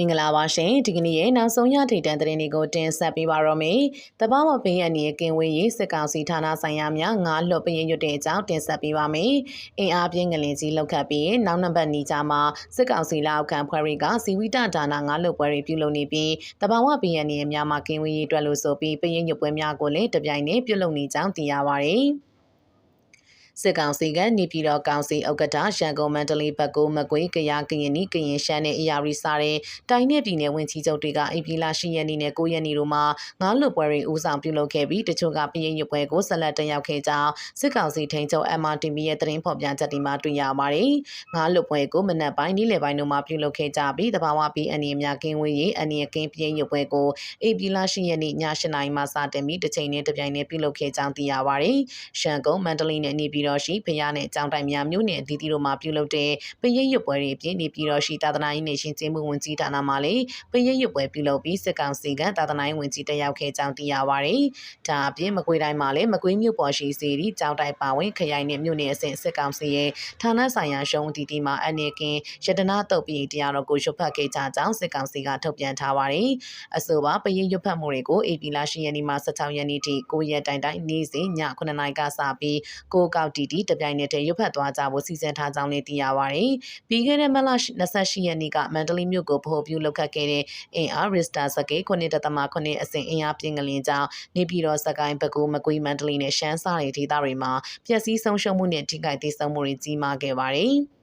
မင်္ဂလာပါရှင်ဒီကနေ့ရဲ့နောက်ဆုံးရထိတ်တန့်သတင်းတွေကိုတင်ဆက်ပေးပါတော့မယ်။တဘာဝပင်းအနေနဲ့ကင်ဝေးရေးစစ်ကောင်စီဌာနဆိုင်ရာများငါးလွတ်ပရင်ရွတ်တဲ့အကြောင်းတင်ဆက်ပေးပါမယ်။အင်အားပြင်းငလင်ကြီးလောက်ခတ်ပြီးနောက်နံပါတ်နီကြမှာစစ်ကောင်စီလက်အောက်ခံဖွဲ့တွေကစီဝိတဒါနာငါးလွတ်ပွဲတွေပြုလုပ်နေပြီးတဘာဝပင်းအနေနဲ့များမှာကင်ဝေးရေးအတွက်လို့ဆိုပြီးပရင်ရွတ်ပွဲများကိုလည်းတပြိုင်တည်းပြုလုပ်နေကြောင်းသိရပါဗျ။ စစ်ကောင်စီကနေပြည်တော်ကောင်စီဥက္ကဋ္ဌရန်ကုန်မန္တလေးဘက်ကိုမကွေးကရကရင်နီကရင်ရှမ်းနဲ့အရာရီစားတဲ့တိုင်းနယ်ပြည်နယ်ဝင်ကြီးချုပ်တွေကအိပြည်လာရှိရနေနဲ့9ရက်နေ့တို့မှာငါးလွတ်ပွဲတွေဦးဆောင်ပြုလုပ်ခဲ့ပြီးတချို့ကပြည်ရင်ရွပွဲကိုဆက်လက်တက်ရောက်ခဲ့ကြောင်းစစ်ကောင်စီထိန်းချုပ် MRTV ရဲ့သတင်းဖော်ပြချက်ဒီမှာတွေ့ရပါတယ်။ငါးလွတ်ပွဲကိုမနက်ပိုင်းနေ့လယ်ပိုင်းတို့မှာပြုလုပ်ခဲ့ကြပြီးတဘာဝပြည်အနေအများကင်းဝေးရေးအနေကင်းပြည်ရင်ရွပွဲကိုအိပြည်လာရှိရနေည8နာရီမှစတင်ပြီးတစ်ချိန်နဲ့တစ်ပြိုင်နဲ့ပြုလုပ်ခဲ့ကြောင်းသိရပါတယ်။ရှမ်းကုန်းမန္တလေးနဲ့နေပြည်တော်ရှိဖျားနဲ့အကြောင်းတိုင်များမြို့နယ်အသီးသီးတို့မှာပြုလုပ်တဲ့ပရိတ်ရွတ်ပွဲတွေအပြင်နေပြည်တော်ရှိသာသနာရေးနေရှင်ကျင်းမှုဝင်ကြီးဌာနမှလည်းပရိတ်ရွတ်ပွဲပြုလုပ်ပြီးစစ်ကောင်စီကသာသနာရေးဝင်ကြီးတက်ရောက်ခဲ့ကြောင်းသိရပါတယ်။ဒါအပြင်မကွေးတိုင်းမှာလည်းမကွေးမြို့ပေါ်ရှိစီရီကြောင်းတိုင်ပါဝင်ခရိုင်နဲ့မြို့နယ်အဆင့်စစ်ကောင်စီရဲ့ဌာနဆိုင်ရာရှုံးတီတီမှာအနေကင်းရတနာတုတ်ပြည်တရားတော်ကိုရွတ်ဖတ်ခဲ့ကြကြောင်းစစ်ကောင်စီကထုတ်ပြန်ထားပါတယ်။အဆိုပါပရိတ်ရွတ်ဖတ်မှုတွေကိုအေပီလာရှိရနီမှာ16ရက်နေ့ထိ9ရက်တိုင်တိုင်နေ့စဉ်ည9နာရီကစပြီးကိုကောက်တီတီတပြိုင်နက်တည်းရွတ်ဖတ်သွားကြဖို့စီစဉ်ထားကြောင်းလည်းသိရပါတယ်။ပြီးခဲ့တဲ့မလ28ရက်နေ့ကမန္တလေးမြို့ကိုဗဟိုပြုလုပ်ခတ်ခဲ့တဲ့အင်အားရစ်တာစကေ9.9အဆင့်အင်အားပြင်းကလေးကြောင့်နေပြည်တော်စကိုင်းဘကူမကွေးမန္တလေးနဲ့ရှမ်းစာရီဒေသတွေမှာပျက်စီးဆုံးရှုံးမှုနဲ့ထိခိုက်ဒေဆုံးမှုတွေကြီးမားခဲ့ပါတယ်။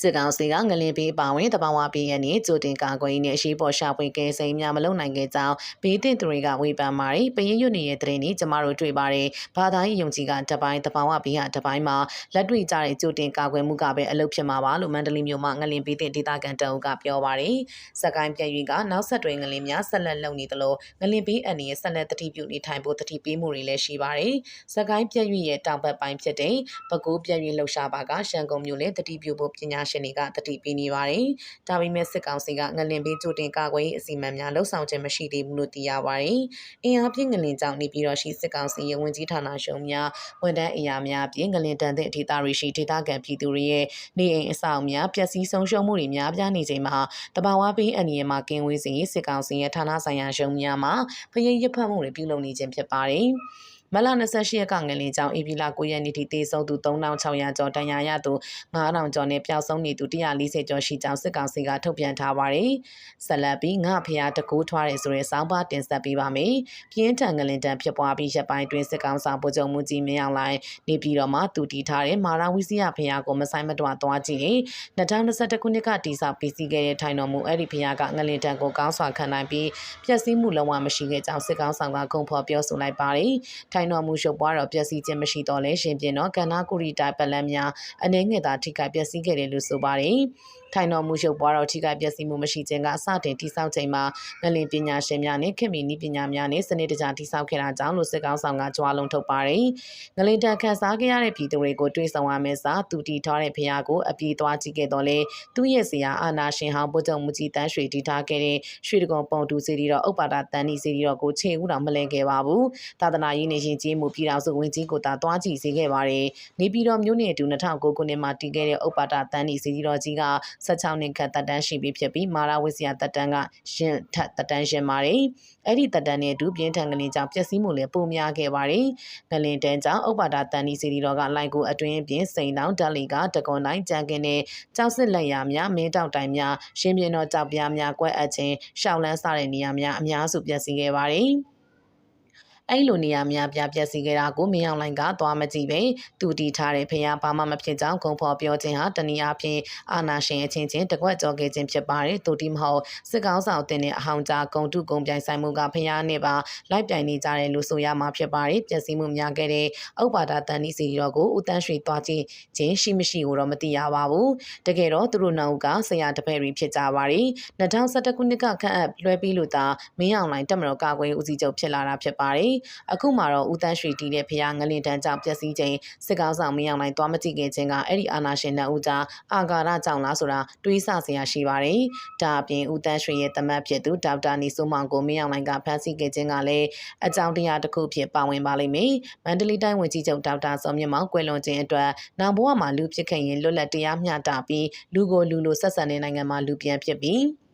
စစ်ကောင်စီကငလင်ပေးပါဝင်တဘာဝပေးရနဲ့ကြိုတင်ကာကွယ်ရေးနဲ့အရှိပေါ်ရှာဖွေကဲစိမ်းများမလုံနိုင်ခဲ့ကြောင်းဘေးတင်သူတွေကဝေဖန်ပါတယ်ပရင်ရွတ်နေတဲ့သတင်းတွေကျမတို့တွေ့ပါတယ်ဘာသာရေးယုံကြည်ကတပိုင်းတဘာဝပေးဟာတပိုင်းမှာလက်တွေ့ကြတဲ့ကြိုတင်ကာကွယ်မှုကပဲအလုပ်ဖြစ်မှာပါလို့မန္တလေးမြို့မှာငလင်ပေးတဲ့ဒေသခံတအုပ်ကပြောပါတယ်စကိုင်းပြည်ရွေကနောက်ဆက်တွဲငလင်များဆက်လက်လုပ်နေသလိုငလင်ပေးအန်ရဲ့ဆက်လက်တတိပြုနေထိုင်ဖို့တတိပေးမှုတွေလည်းရှိပါတယ်စကိုင်းပြည်ရွေရဲ့တောင်ဘက်ပိုင်းဖြစ်တဲ့ပကိုးပြည်ရွေလှုပ်ရှားပါကရှန်ကုန်မြို့လည်းတတိပြုဖို့ပညာရှင်တွေကတတိပေးနေပါတယ်။ဒါပေမဲ့စစ်ကောင်စီကငလင်ပေးကြိုတင်ကာကွယ်ရေးအစီအမံများလှုပ်ဆောင်ခြင်းမရှိသေးဘူးလို့သိရပါတယ်။အင်အားပြင်းငလင်ကြောင့်နေပြည်တော်ရှိစစ်ကောင်စီရဲ့ဝင်ကြီးဌာနရှုံများဝန်ထမ်းအရာများပြင်ငလင်တန်တဲ့အထေသားတွေရှိဒေသခံပြည်သူတွေရဲ့နေအိမ်အဆောင်များပျက်စီးဆုံးရှုံးမှုတွေများပြားနေချိန်မှာတဘာဝပေးအန်ရီမှာကင်းဝေးစီစစ်ကောင်စီရဲ့ဌာနဆိုင်ရာရှုံများမှာဖရိတ်ရဖတ်မှုတွေပြုလုပ်နေခြင်းဖြစ်ပါတယ်။ မလ28ရက်ကငလင်ကြောင့်အေပီလာ9ရက်နေ့ထိသေဆုံးသူ3600ကျော်တန်ရာရသူ9000ကျော်နဲ့ပျောက်ဆုံးနေသူ140ကျော်ရှိကြောင်းစစ်ကောင်စီကထုတ်ပြန်ထားပါတယ်။ဆက်လက်ပြီးငါဖျားတကူထွားတယ်ဆိုတဲ့စောင်းပါတင်ဆက်ပေးပါမယ်။ပြင်းထန်ငလင်တန်ဖြစ်ပွားပြီးရက်ပိုင်းတွင်စစ်ကောင်ဆောင်ဗိုလ်ချုပ်မှုကြီးမင်းအောင်လှိုင်နေပြည်တော်မှာတူတီထားတဲ့မာရာဝီစီယာဖျားကိုမဆိုင်မတွသွားကြည့်ရင်2021ခုနှစ်ကတိစောက်ပြီးစီးခဲ့တဲ့ထိုင်တော်မူအဲ့ဒီဖျားကငလင်တန်ကိုကောင်းစွာခံနိုင်ပြီးပျက်စီးမှုလုံးဝမရှိခဲ့ကြောင်းစစ်ကောင်ဆောင်ကဂုံဖော်ပြောဆိုလိုက်ပါတယ်။ထိုင်တော်မူရှုပ်ပွားတော့ပျက်စီးခြင်းမရှိတော့လဲရှင်ပြင်တော့ကန္နာကူရီတိုင်ပလန်များအနေငယ်သာထိခိုက်ပျက်စီးခဲ့တယ်လို့ဆိုပါတယ်။ထိုင်တော်မူရှုပ်ပွားတော့ထိခိုက်ပျက်စီးမှုမရှိခြင်းကအစတင်တိစောက်ချိန်မှာငလင်ပညာရှင်များနဲ့ခင်မီနီးပညာများနဲ့စနစ်တကျတိစောက်ခဲ့တာကြောင့်လို့စစ်ကောင်းဆောင်ကကြွားလုံးထုတ်ပါတယ်။ငလင်တန်ခန်းစားခဲ့ရတဲ့ပြည်သူတွေကိုတွေးဆောင်ရမယ်စာသူတီထားတဲ့ဖရားကိုအပြေးသွားကြည့်ခဲ့တော့လေသူ့ရဲ့ဇာအာနာရှင်ဟောင်းဗိုလ်ချုပ်မူကြီးတန်းရွှေတီထားခဲ့တဲ့ရွှေတကုံပုံတူစီရီတော့ဥပ္ပါဒတန်းနီစီရီတော့ကိုခြေဦးတော်မလဲခဲ့ပါဘူး။သာသနာရေးနေရှင်ကြီးမှုပြည်တော်စုဝင်ကြီးကိုသာသွားကြည့်စေခဲ့ပါတယ်။နေပြည်တော်မြို့နယ်တူ2009ခုနှစ်မှာတည်ခဲ့တဲ့ဥပ္ပါဒတန်းနီစီရီတော်ကြီးက16နှစ်ခန့်တက်တန်းရှိပြီဖြစ်ပြီးမာရာဝိစယာတက်တန်းကရှင်ထက်တက်တန်းရှင်ပါတယ်။အဲ့ဒီတက်တန်းနဲ့အတူပြင်းထန်ကလေးကြောင့်ပျက်စီးမှုလည်းပိုများခဲ့ပါတယ်။ငလင်တန်းကြောင့်ဥပ္ပါဒတန်ဒီစီရီတော်ကလိုက်ကိုအတွင်းပြင်စိန်တောင်ဓာတ်လီကတကွန်တိုင်းကြံကင်းနဲ့ကြောက်စစ်လက်ရများမင်းတောက်တိုင်များရှင်းပြတော်ကြောက်ပြားများကွက်အပ်ခြင်းရှောက်လန်းစတဲ့နေရာများအများစုပျက်စီးခဲ့ပါတယ်။ အဲ့လိုနေရာများပြပြက်စီခဲ့တာကိုမင်းအောင်လိုင်ကသွားမကြည့်ပဲသူတီထားတဲ့ဖះဘာမှမဖြစ်ကြောင်းဂုံဖော်ပြောခြင်းဟာတနည်းအားဖြင့်အာနာရှင်အချင်းချင်းတကွက်ကြောခဲ့ခြင်းဖြစ်ပါတယ်သူတီမဟုတ်စစ်ကောင်းဆောင်တင်တဲ့အဟောင်ကြားဂုံတုဂုံပြိုင်ဆိုင်မှုကဖះနဲ့ပါလိုက်ပြိုင်နေကြတယ်လို့ဆိုရမှာဖြစ်ပါတယ်ပျက်စီးမှုများခဲ့တဲ့ဥပ္ပါဒတန်ဒီစီရောကိုဦးတန်းရွှေသွားခြင်းချင်းရှိမရှိကိုတော့မသိရပါဘူးတကယ်တော့သူတို့နှုတ်ကဆရာတပည့်တွေဖြစ်ကြပါတယ်2011ခုနှစ်ကခန့်အပ်လွှဲပြီးလို့သာမင်းအောင်လိုင်တက်မတော်ကာကွယ်ဦးစီးချုပ်ဖြစ်လာတာဖြစ်ပါတယ်။အခုမှတော့ဦးတန်းရွှေတီတဲ့ဖျားငလင်တန်းကြောင့်ပျက်စီးခြင်းစစ်ကောင်းဆောင်မင်းအောင်လိုင်းသွားမကြည့်ခင်ချင်းကအဲ့ဒီအာနာရှင်နှစ်ဦးကြားအာဃာတကြောင့်လားဆိုတာတွေးဆစရာရှိပါတယ်။ဒါအပြင်ဦးတန်းရွှေရဲ့တမတ်ဖြစ်သူဒေါက်တာနီစိုးမောင်ကိုမင်းအောင်လိုင်းကဖမ်းဆီးခဲ့ခြင်းကလည်းအကြောင်းတရားတစ်ခုဖြစ်ပါဝင်ပါလိမ့်မယ်။မန္တလေးတိုင်းဝန်ကြီးချုပ်ဒေါက်တာစောမြင့်မောင်ကွယ်လွန်ခြင်းအတွက်နောင်ဘဝမှာလူဖြစ်ခဲ့ရင်လွတ်လပ်တရားမျှတပြီးလူကိုလူလိုဆက်ဆံတဲ့နိုင်ငံမှာလူပြန်ဖြစ်ပြီး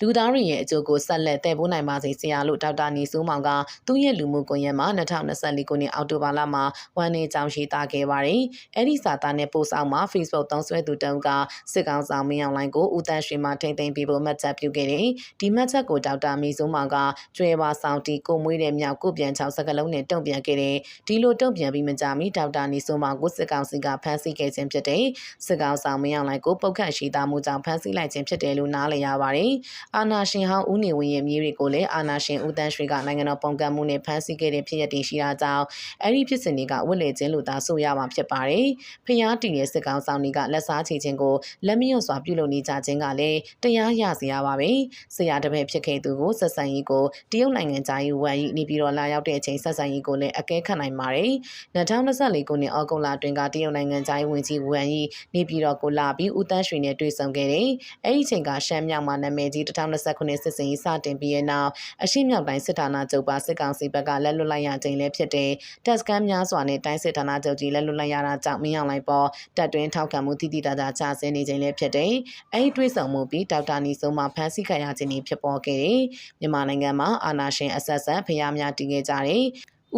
လူသားတွေရဲ့အကျိုးကိုဆက်လက်တည်ပိုးနိုင်ပါစေဆရာလို့ဒေါက်တာနီစိုးမောင်ကသူ့ရဲ့လူမှုကွန်ရက်မှာ2024ခုနှစ်အောက်တိုဘာလမှာဝန်နေကြောင်းရေးသားခဲ့ပါတယ်။အဲ့ဒီစာသားနဲ့ပို့ဆောင်မှာ Facebook သုံးစွဲသူတုံးကစစ်ကောင်ဆောင်မင်းအောင်လိုင်းကိုဦးတန်းရွှေမှထိမ့်သိမ်းပြီးဖို့မှတ်ချက်ပြုခဲ့တယ်။ဒီမှတ်ချက်ကိုဒေါက်တာမီစိုးမောင်ကကျွဲပါဆောင်တီကိုမွေးတဲ့မြောက်ကိုပြန်ချောင်းစကလုံးနဲ့တုံ့ပြန်ခဲ့တယ်။ဒီလိုတုံ့ပြန်ပြီးမကြမီဒေါက်တာနီစိုးမောင်ကိုစစ်ကောင်စီကဖမ်းဆီးခဲ့ခြင်းဖြစ်တဲ့စစ်ကောင်ဆောင်မင်းအောင်လိုင်းကိုပုတ်ခတ်ရှိသားမှုကြောင့်ဖမ်းဆီးလိုက်ခြင်းဖြစ်တယ်လို့နားလည်ရပါတယ်။အာနာရှင်ဟောင်းဦးနေဝင်းရဲ့မြေတွေကိုလည်းအာနာရှင်ဦးတန်းရွှေကနိုင်ငံတော်ပုံကန့်မှုနဲ့ဖမ်းဆီးခဲ့တဲ့ဖြစ်ရပ်တွေရှိတာကြောင့်အဲ့ဒီဖြစ်စဉ်တွေကဝတ်လေခြင်းလို့သာဆိုရမှာဖြစ်ပါတယ်။ဖျားတီရဲ့စစ်ကောင်ဆောင်တွေကလက်စားချေခြင်းကိုလက်မလျော့စွာပြုလုပ်နေကြခြင်းကလည်းတရားရစရာပါပဲ။ဆရာတပည့်ဖြစ်ခဲ့သူကိုဆက်ဆံရေးကိုတရုတ်နိုင်ငံသားရေးဝန်ကြီးနေပြည်တော်လာရောက်တဲ့အချိန်ဆက်ဆံရေးကိုလည်းအကဲခတ်နိုင်ပါတယ်။2024ခုနှစ်ဩဂုတ်လတွင်ကတရုတ်နိုင်ငံသားရေးဝန်ကြီးဝန်ကြီးနေပြည်တော်ကိုလာပြီးဦးတန်းရွှေနဲ့တွေ့ဆုံခဲ့တယ်။အဲ့ဒီချိန်ကရှမ်းမြောက်မှာနာမည်ကြီး2020ခုနှစ်စစ်စင်ရေးစတင်ပြီးတဲ့နောက်အရှိမြောက်တိုင်းစစ်ဌာနချုပ်ပါစစ်ကောင်စီဘက်ကလက်လွတ်လိုက်ရခြင်းလည်းဖြစ်တဲ့တက်စကန်များစွာနဲ့တိုင်းစစ်ဌာနချုပ်ကြီးလက်လွတ်လိုက်ရတာကြောင့်မင်းအောင်လိုက်ပေါ်တပ်တွင်းထောက်ခံမှုတိတိတသားချဆင်းနေခြင်းလည်းဖြစ်တဲ့အဲ့ဒီတွေးဆောင်မှုပြီးဒေါက်တာနီဆုံးမှဖမ်းဆီးခံရခြင်းတွေဖြစ်ပေါ်ခဲ့တယ်မြန်မာနိုင်ငံမှာအာဏာရှင်အဆက်ဆက်ဖျားများတည်ခဲ့ကြတယ်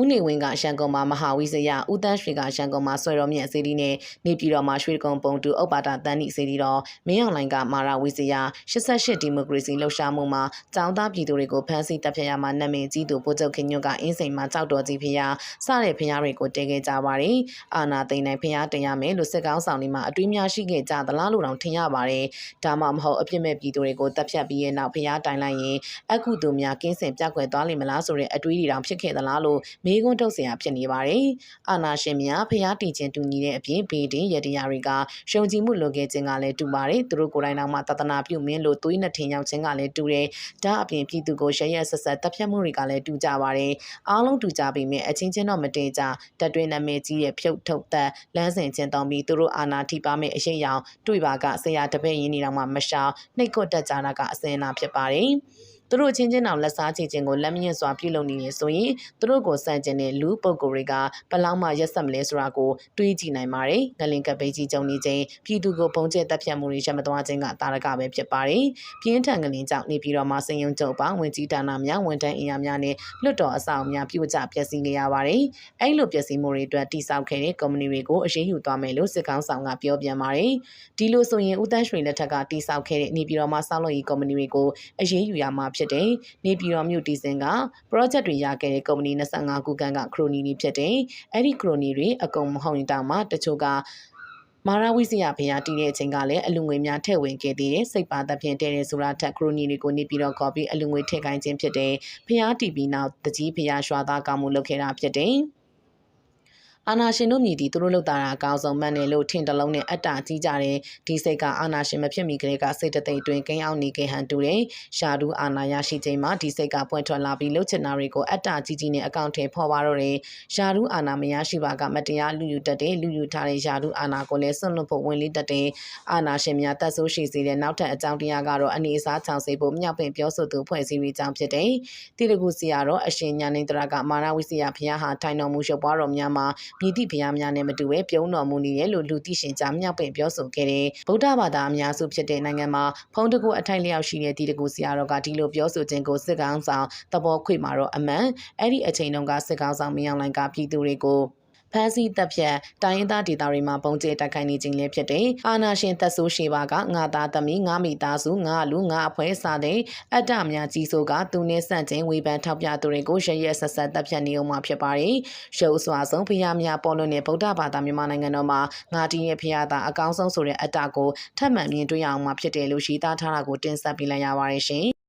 ဦးနေဝင်းကရှန်ကုန်မှာမဟာဝိဇယဦးတန်းရွှေကရှန်ကုန်မှာဆွဲတော်မြတ်စေတီနဲ့နေပြည်တော်မှာရွှေကုံပုံတူဥပ္ပါဒတန်းဤစေတီတော်မင်းအောင်လိုင်ကမာရာဝိဇယ88ဒီမိုကရေစီလှုပ်ရှားမှုမှာကျောင်းသားပြည်သူတွေကိုဖမ်းဆီးတပ်ဖြတ်ရမှာနာမည်ကြီးသူပို့ချုပ်ခင်ညွန့်ကအင်းစိန်မှာကြောက်တော်ကြီးဖျားစတဲ့ဖျားတွေကိုတည်ခဲ့ကြပါတယ်အာနာသိန်းနိုင်ဖျားတင်ရမယ်လို့စစ်ကောင်းဆောင်တွေမှာအတွေးများရှိခဲ့ကြသလားလို့တောင်ထင်ရပါတယ်ဒါမှမဟုတ်အပြစ်မဲ့ပြည်သူတွေကိုတပ်ဖြတ်ပြီးရဲ့နောက်ဖျားတိုင်လိုက်ရင်အခုသူများကင်းစင်ပြက်ကွယ်သွားလိမ့်မလားဆိုတဲ့အတွေးတွေတောင်ဖြစ်ခဲ့သလားလို့မေးခွန်းထုတ်เสียဖြစ်နေပါတယ်။အာနာရှင်များဖျားတီခြင်းတူညီတဲ့အပြင်ဘေးတင်ရတရားတွေကရှုံကြည်မှုလိုခဲ့ခြင်းကလည်းတူပါတယ်။သူတို့ကိုယ်တိုင်တော့မှတသနာပြုမင်းလို့သွေးနဲ့ထင်ရောက်ခြင်းကလည်းတူတယ်။ဒါအပြင်ပြည်သူကိုရရက်ဆက်ဆက်တပ်ဖြတ်မှုတွေကလည်းတူကြပါတယ်။အားလုံးတူကြပေမဲ့အချင်းချင်းတော့မတည်ကြတက်တွင်နာမည်ကြီးရဲ့ဖြုတ်ထုတ်သက်လမ်းစဉ်ချင်းတောင်းပြီးသူတို့အာနာထိပါမဲ့အရှိရောင်တွေ့ပါကဆရာတပည့်ရင်းနေတော့မှမရှောင်နှိတ်ကွတ်တက်ကြတာကအစင်နာဖြစ်ပါတယ်။ သူတို့ချင်းချင်းအောင်လက်စားချေခြင်းကိုလက်မညှက်စွာပြုလုပ်နေနေဆိုရင်သူတို့ကိုစန့်ကျင်တဲ့လူပုဂ္ဂိုလ်တွေကဘလောက်မှရက်ဆက်မလဲဆိုတာကိုတွေးကြည့်နိုင်ပါတယ်။ငလင်ကပိတ်ကြီးကြုံနေခြင်းပြည်သူကိုပုံကျက်တပ်ဖြတ်မှုတွေရမသွားခြင်းကတာရကပဲဖြစ်ပါတယ်။ပြင်းထန်ငလင်ကြောင့်နေပြည်တော်မှာစင်ယုံကျုပ်ပါဝင်ကြီးဌာနများဝန်ထမ်းအင်အားများနဲ့လွတ်တော်အဆောင်များပြုတ်ကျပျက်စီးနေရပါတယ်။အဲ့လိုပျက်စီးမှုတွေအတွက်တိစောက်ခဲ့တဲ့ကုမ္ပဏီတွေကိုအရေးယူသွားမယ်လို့စစ်ကောင်းဆောင်ကပြောပြန်ပါတယ်။ဒီလိုဆိုရင်ဦးတန်းရွှေလက်ထက်ကတိစောက်ခဲ့တဲ့နေပြည်တော်မှာစောက်လို့ရေးကုမ္ပဏီတွေကိုအရေးယူရမှာဖြစ်တယ်။နေပြည်တော်မြို့တီစင်က project တွေရခဲ့တဲ့ကုမ္ပဏီ25ခုခန့်ကခရိုနီတွေဖြစ်တယ်။အဲ့ဒီခရိုနီတွေအကုန်မဟုတ်ရင်တောင်မှတချို့ကမာရဝိစယဘုရားတည်တဲ့အချိန်ကလည်းအလူငွေများထည့်ဝင်ခဲ့သေးတယ်စိတ်ပါသဖြင့်တည်တယ်ဆိုတာထက်ခရိုနီတွေကိုနေပြီးတော့ကော်ပြီးအလူငွေထည့်ခိုင်းခြင်းဖြစ်တယ်ဘုရားတည်ပြီးနောက်တကြီးဘုရားရွာသားကောင်းမှုလုပ်ခဲ့တာဖြစ်တယ် အာနာရှင်တို့မြည်သည်သူတို့လောက်တာအကောင်းဆုံးမှန်တယ်လို့ထင်တလုံးနဲ့အတ္တကြီးကြတယ်ဒီစိတ်ကအာနာရှင်မဖြစ်မီကလေးကစိတ်တသိအတွင်းကိန်းအောင်နေခဲ့ဟန်တူတယ်ရှာဒူအာနာရရှိချိန်မှာဒီစိတ်ကပွင့်ထွက်လာပြီးလှုပ်ချင်တာတွေကိုအတ္တကြီးကြီးနဲ့အကောင့်ထဲဖော်ပါတော့တယ်ရှာဒူအာနာမရရှိပါကမတရားလူယူတတ်တယ်လူယူထားတဲ့ရှာဒူအာနာကိုလည်းစွန့်လွတ်ဖို့ဝင်လေးတတ်တယ်အာနာရှင်များတတ်ဆိုးရှိစေတဲ့နောက်ထပ်အကြောင်းတရားကတော့အနေအစားချောင်စေဖို့မြောက်ပင်ပြောဆိုသူဖွဲ့စည်းရေးကြောင်းဖြစ်တယ်တိရကုစီကတော့အရှင်ညာနေတရာကမာနဝိစယဘုရားဟာထိုင်တော်မူရှုပ်ပွားတော်များမှာမြည်သည့်ဘုရားများနဲ့မတူဘဲပြုံးတော်မူနေတယ်လို့လူသိရှင်ကြားမြောက်ပင်ပြောဆိုခဲ့တယ်ဗုဒ္ဓဘာသာအများစုဖြစ်တဲ့နိုင်ငံမှာဖုံးတကူအထိုက်လျောက်ရှိတဲ့တိရကုစီကတော့ကဒီလိုပြောဆိုခြင်းကိုစစ်ကောင်ဆောင်သဘောခွေမှာတော့အမှန်အဲ့ဒီအချိန်တုန်းကစစ်ကောင်ဆောင်မင်းအောင်လိုင်ကပြည်သူတွေကို ဖမ်းဆီးတပ်ဖြတ်တိုင်းရင်းသားဒေသတွေမှာပုံကျဲတိုက်ခိုက်နေခြင်းလည်းဖြစ်တယ်။အာနာရှင်သက်ဆိုးရှိပါကငါသားသမီးငါမိသားစုငါလူငါအဖွဲ့စတဲ့အတ္တများကြီးစိုးကသူနဲ့ဆန့်ကျင်ဝေဖန်ထောက်ပြသူတွေကိုရရက်ဆက်ဆက်တပ်ဖြတ်နေအောင်မှာဖြစ်ပါတယ်။ရုပ်စွာဆုံးဖျားများပေါ်လွင်တဲ့ဗုဒ္ဓဘာသာမြန်မာနိုင်ငံတော်မှာငါတီးရဲ့ဖျားသားအကောင်းဆုံးဆိုတဲ့အတ္တကိုထပ်မံမြင်တွေ့ရအောင်မှာဖြစ်တယ်လို့ရှိသားထားတာကိုတင်ဆက်ပေးလိုက်ရပါတယ်ရှင်။